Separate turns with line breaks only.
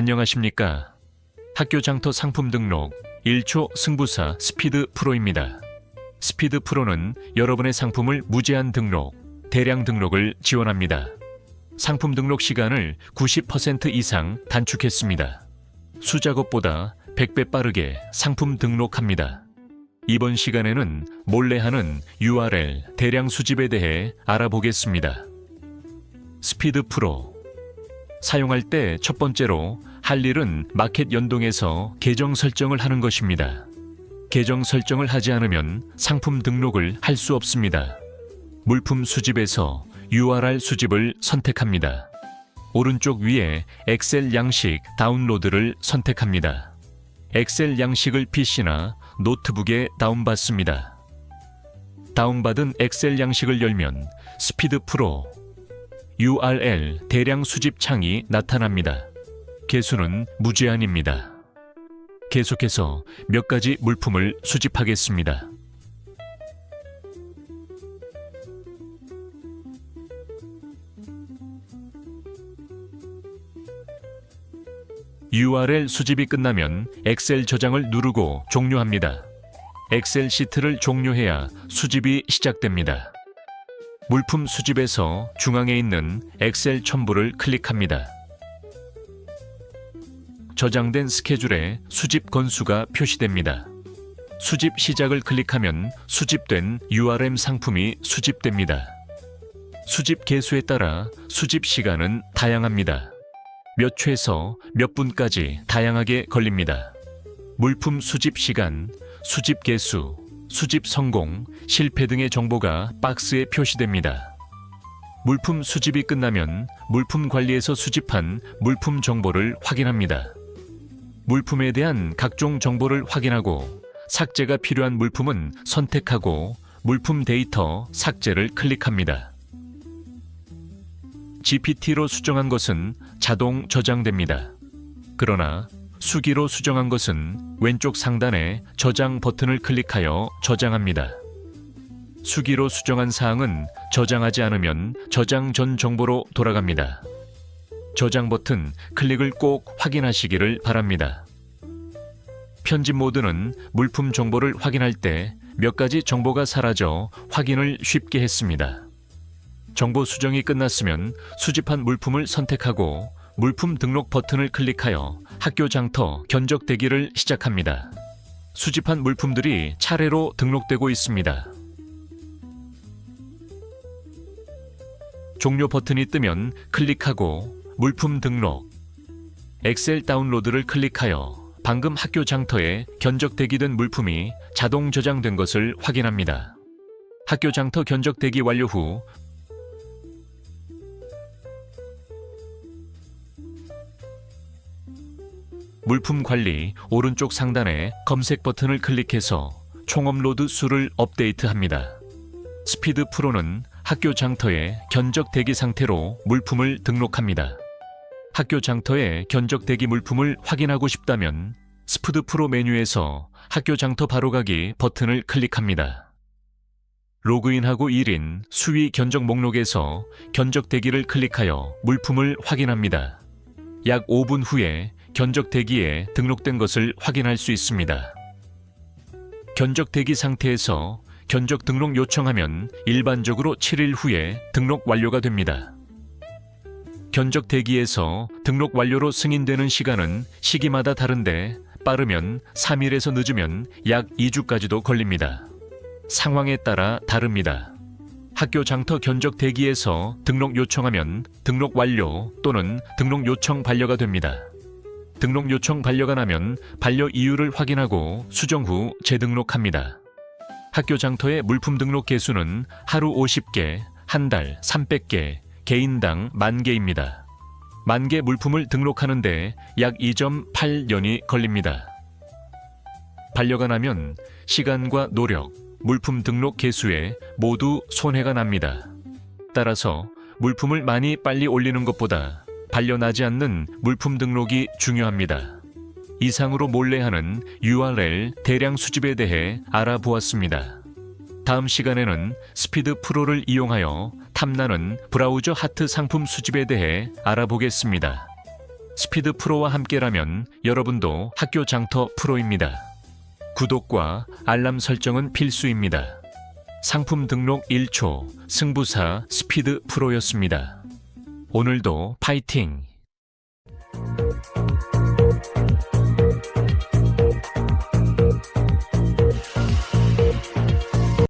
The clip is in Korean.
안녕하십니까. 학교 장터 상품 등록 1초 승부사 스피드 프로입니다. 스피드 프로는 여러분의 상품을 무제한 등록, 대량 등록을 지원합니다. 상품 등록 시간을 90% 이상 단축했습니다. 수작업보다 100배 빠르게 상품 등록합니다. 이번 시간에는 몰래 하는 URL 대량 수집에 대해 알아보겠습니다. 스피드 프로 사용할 때 첫 번째로 할 일은 마켓 연동해서 계정 설정을 하는 것입니다. 계정 설정을 하지 않으면 상품 등록을 할 수 없습니다. 물품 수집에서 URL 수집을 선택합니다. 오른쪽 위에 엑셀 양식 다운로드를 선택합니다. 엑셀 양식을 PC나 노트북에 다운받습니다. 다운받은 엑셀 양식을 열면 스피드 프로 URL 대량 수집 창이 나타납니다. 개수는 무제한입니다. 계속해서 몇 가지 물품을 수집하겠습니다. URL 수집이 끝나면 엑셀 저장을 누르고 종료합니다. 엑셀 시트를 종료해야 수집이 시작됩니다. 물품 수집에서 중앙에 있는 엑셀 첨부를 클릭합니다. 저장된 스케줄에 수집 건수가 표시됩니다. 수집 시작을 클릭하면 수집된 URM 상품이 수집됩니다. 수집 개수에 따라 수집 시간은 다양합니다. 몇 초에서 몇 분까지 다양하게 걸립니다. 물품 수집 시간, 수집 개수, 수집 성공, 실패 등의 정보가 박스에 표시됩니다. 물품 수집이 끝나면 물품 관리에서 수집한 물품 정보를 확인합니다. 물품에 대한 각종 정보를 확인하고 삭제가 필요한 물품은 선택하고 물품 데이터 삭제를 클릭합니다. GPT로 수정한 것은 자동 저장됩니다. 그러나 수기로 수정한 것은 왼쪽 상단에 저장 버튼을 클릭하여 저장합니다. 수기로 수정한 사항은 저장하지 않으면 저장 전 정보로 돌아갑니다. 저장 버튼 클릭을 꼭 확인하시기를 바랍니다. 편집 모드는 물품 정보를 확인할 때 몇 가지 정보가 사라져 확인을 쉽게 했습니다. 정보 수정이 끝났으면 수집한 물품을 선택하고 물품 등록 버튼을 클릭하여 학교 장터 견적 대기를 시작합니다. 수집한 물품들이 차례로 등록되고 있습니다. 종료 버튼이 뜨면 클릭하고 물품 등록, 엑셀 다운로드를 클릭하여 방금 학교 장터에 견적대기 된 물품이 자동 저장된 것을 확인합니다. 학교 장터 견적대기 완료 후 물품 관리 오른쪽 상단에 검색 버튼을 클릭해서 총 업로드 수를 업데이트합니다. 스피드 프로는 학교 장터에 견적 대기 상태로 물품을 등록합니다. 학교 장터에 견적 대기 물품을 확인하고 싶다면 스피드 프로 메뉴에서 학교 장터 바로가기 버튼을 클릭합니다. 로그인하고 1인 수위 견적 목록에서 견적 대기를 클릭하여 물품을 확인합니다. 약 5분 후에 견적 대기에 등록된 것을 확인할 수 있습니다. 견적 대기 상태에서 견적 등록 요청하면 일반적으로 7일 후에 등록 완료가 됩니다. 견적 대기에서 등록 완료로 승인되는 시간은 시기마다 다른데 빠르면 3일에서 늦으면 약 2주까지도 걸립니다. 상황에 따라 다릅니다. 학교 장터 견적 대기에서 등록 요청하면 등록 완료 또는 등록 요청 반려가 됩니다. 등록 요청 반려가 나면 반려 이유를 확인하고 수정 후 재등록합니다. 학교 장터의 물품 등록 개수는 하루 50개, 한 달 300개, 개인당 만 개입니다. 만 개 물품을 등록하는데 약 2.8년이 걸립니다. 반려가 나면 시간과 노력, 물품 등록 개수에 모두 손해가 납니다. 따라서 물품을 많이 빨리 올리는 것보다 반려나지 않는 물품 등록이 중요합니다. 이상으로 몰래 하는 URL 대량 수집에 대해 알아보았습니다. 다음 시간에는 스피드 프로를 이용하여 탐나는 브라우저 하트 상품 수집에 대해 알아보겠습니다. 스피드 프로와 함께라면 여러분도 학교 장터 프로입니다. 구독과 알람 설정은 필수입니다. 상품 등록 1초 승부사 스피드 프로였습니다. 오늘도 파이팅!